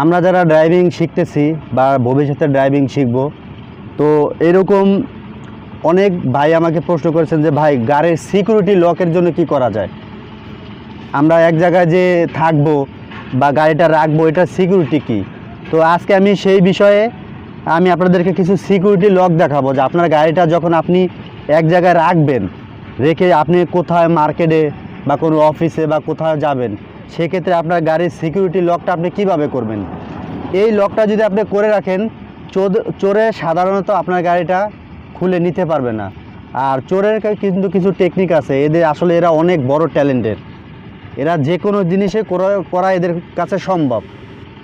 আমরা যারা ড্রাইভিং শিখতেছি বা ভবিষ্যতে ড্রাইভিং শিখব, তো এরকম অনেক ভাই আমাকে প্রশ্ন করেছেন যে, ভাই, গাড়ির সিকিউরিটি লকের জন্য কি করা যায়? আমরা এক জায়গায় যে থাকব বা গাড়িটা রাখব এটা সিকিউরিটি কি? তো আজকে আমি সেই বিষয়ে আমি আপনাদেরকে কিছু সিকিউরিটি লক দেখাবো, যে আপনার গাড়িটা যখন আপনি এক জায়গায় রাখবেন, রেখে আপনি কোথায় মার্কেটে বা কোনো অফিসে বা কোথাও যাবেন সেক্ষেত্রে আপনার গাড়ির সিকিউরিটি লকটা আপনি কীভাবে করবেন? এই লকটা যদি আপনি করে রাখেন চোরে সাধারণত আপনার গাড়িটা খুলে নিতে পারবে না। আর চোরের কিন্তু কিছু টেকনিক আছে, এদের আসলে এরা অনেক বড় ট্যালেন্টের এরা যে কোনো জিনিসে করা এদের কাছে সম্ভব।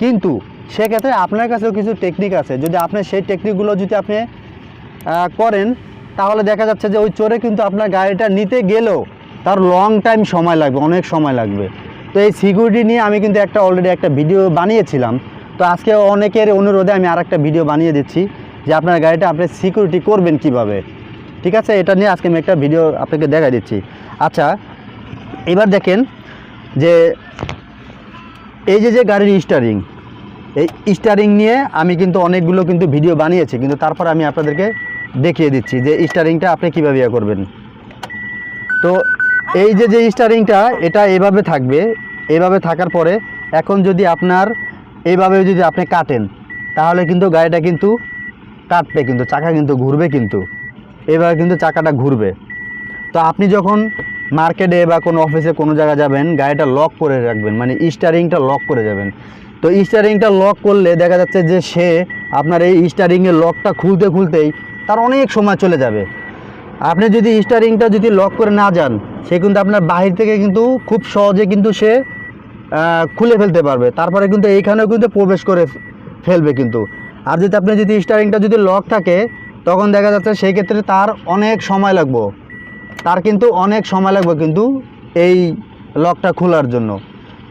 কিন্তু সেক্ষেত্রে আপনার কাছেও কিছু টেকনিক আছে। যদি আপনি সেই টেকনিকগুলো যদি আপনি করেন, তাহলে দেখা যাচ্ছে যে ওই চোরে কিন্তু আপনার গাড়িটা নিতে গেলেও তার লং টাইম সময় লাগবে, অনেক সময় লাগবে। তো এই সিকিউরিটি নিয়ে আমি কিন্তু একটা অলরেডি একটা ভিডিও বানিয়েছিলাম। তো আজকে অনেকের অনুরোধে আমি আর একটা ভিডিও বানিয়ে দিচ্ছি, যে আপনার গাড়িটা আপনি সিকিউরিটি করবেন কীভাবে। ঠিক আছে? এটা নিয়ে আজকে আমি একটা ভিডিও আপনাকে দেখা দিচ্ছি। আচ্ছা এবার দেখেন যে এই যে যে গাড়ির স্টারিং এই স্টারিং নিয়ে আমি কিন্তু অনেকগুলো কিন্তু ভিডিও বানিয়েছি, কিন্তু তারপর আমি আপনাদেরকে দেখিয়ে দিচ্ছি যে স্টারিংটা আপনি কীভাবে ইয়ে করবেন। তো এই যে যে স্টারিংটা এটা এভাবে থাকবে। এভাবে থাকার পরে এখন যদি আপনার এইভাবে যদি আপনি কাটেন, তাহলে কিন্তু গাড়িটা কিন্তু কাটবে কিন্তু, চাকা কিন্তু ঘুরবে কিন্তু। এভাবে কিন্তু চাকাটা ঘুরবে। তো আপনি যখন মার্কেটে বা কোনো অফিসে কোনো জায়গায় যাবেন, গাড়িটা লক করে রাখবেন মানে স্টারিংটা লক করে যাবেন। তো স্টারিংটা লক করলে দেখা যাচ্ছে যে সে আপনার এই স্টারিংয়ের লকটা খুলতে খুলতেই তার অনেক সময় চলে যাবে। আপনি যদি স্টারিংটা যদি লক করে না যান, সে কিন্তু আপনার বাহির থেকে কিন্তু খুব সহজে কিন্তু সে খুলে ফেলতে পারবে। তারপরে কিন্তু এইখানেও কিন্তু প্রবেশ করে ফেলবে কিন্তু। আর যদি আপনি যদি স্টারিংটা যদি লক থাকে, তখন দেখা যাচ্ছে সেই ক্ষেত্রে তার অনেক সময় লাগবে। তার কিন্তু অনেক সময় লাগবে কিন্তু এই লকটা খোলার জন্য।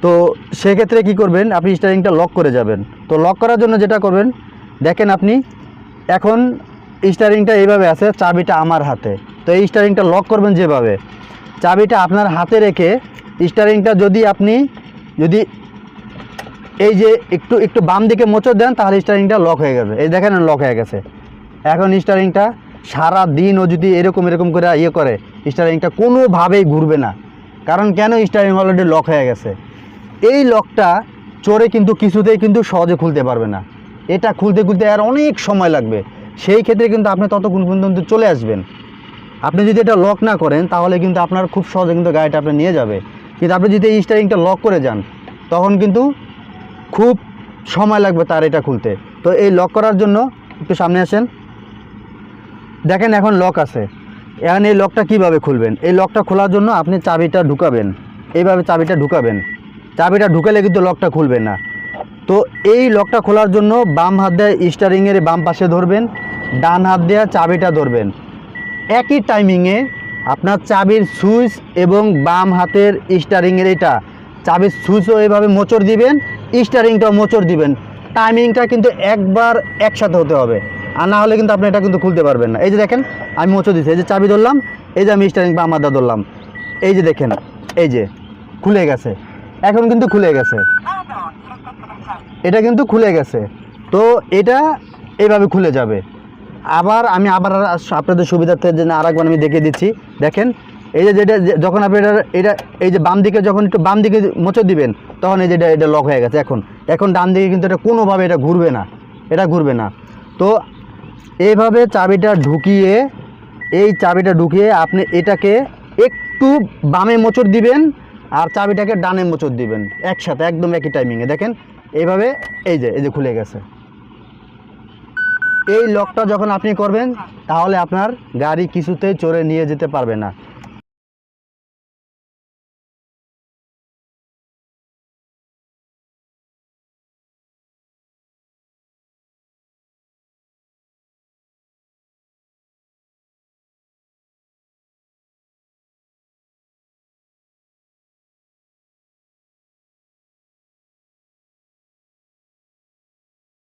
তো সেক্ষেত্রে কি করবেন, আপনি স্টারিংটা লক করে যাবেন। তো লক করার জন্য যেটা করবেন, দেখেন আপনি, এখন স্টারিংটা এইভাবে আছে, চাবিটা আমার হাতে। তো এই স্টারিংটা লক করবেন যেভাবে। চাবিটা আপনার হাতে রেখে স্টারিংটা যদি আপনি যদি এই যে একটু একটু বাম দিকে মোচড় দেন, তাহলে স্টারিংটা লক হয়ে গেছে। এই দেখেন, লক হয়ে গেছে। এখন স্টারিংটা সারা দিন ও যদি এরকম এরকম করে ইয়ে করে, স্টারিংটা কোনোভাবেই ঘুরবে না। কারণ কেন স্টারিং অলরেডি লক হয়ে গেছে? এই লকটা চোরে কিন্তু কিছুতেই কিন্তু সহজে খুলতে পারবে না। এটা খুলতে খুলতে আর অনেক সময় লাগবে। সেই ক্ষেত্রে কিন্তু আপনি ততক্ষণ পর্যন্ত চলে আসবেন। আপনি যদি এটা লক না করেন, তাহলে কিন্তু আপনার খুব সহজে কিন্তু গাড়িটা আপনি নিয়ে যাবে। কিন্তু আপনি যদি এই স্টারিংটা লক করে যান, তখন কিন্তু খুব সময় লাগবে তার এটা খুলতে। তো এই লক করার জন্য একটু সামনে আসেন। দেখেন এখন লক আছে। এখন এই লকটা কীভাবে খুলবেন? এই লকটা খোলার জন্য আপনি চাবিটা ঢুকাবেন। এইভাবে চাবিটা ঢুকাবেন। চাবিটা ঢুকালে কিন্তু লকটা খুলবে না। তো এই লকটা খোলার জন্য বাম হাত দিয়ে স্টারিংয়ের বাম পাশে ধরবেন। ডান হাত দিয়ে চাবিটা ধরবেন। একই টাইমিংয়ে আপনার চাবির সুইচ এবং বাম হাতের স্টারিংয়ের এটা। চাবির সুইচও এভাবে মোচড় দিবেন স্টারিংটাও মোচড় দিবেন। টাইমিংটা কিন্তু একবার একসাথে হতে হবে। আর না হলে কিন্তু আপনি এটা কিন্তু খুলতে পারবেন না। এই যে দেখেন, আমি মোচড় দিচ্ছি এই যে চাবি ধরলাম, এই যে আমি স্টারিং বাম হাতটা ধরলাম। এই যে দেখেন, এই যে, খুলে গেছে। এখন কিন্তু খুলে গেছে। এটা কিন্তু খুলে গেছে। তো এটা এইভাবে খুলে যাবে। আবার আমি আবার আপনাদের সুবিধার্থে জন্য আর একবার আমি দেখিয়ে দিচ্ছি। দেখেন, এই যে যেটা যখন আপনি এটা এটা এই যে বাম দিকে যখন একটু বাম দিকে মোচর দিবেন, তখন এই যেটা এটা লক হয়ে গেছে। এখন এখন ডান দিকে কিন্তু এটা কোনোভাবে এটা ঘুরবে না। এটা ঘুরবে না। তো এইভাবে চাবিটা ঢুকিয়ে এই চাবিটা ঢুকিয়ে আপনি এটাকে একটু বামে মোচর দিবেন আর চাবিটাকে ডানে মোচর দিবেন একসাথে, একদম একই টাইমিংয়ে দেখেন, এইভাবে এই যে এই যে খুলে গেছে। এই লকটা যখন আপনি করবেন তাহলে আপনার গাড়ি কিছুতেই চড়ে নিয়ে যেতে পারবে না।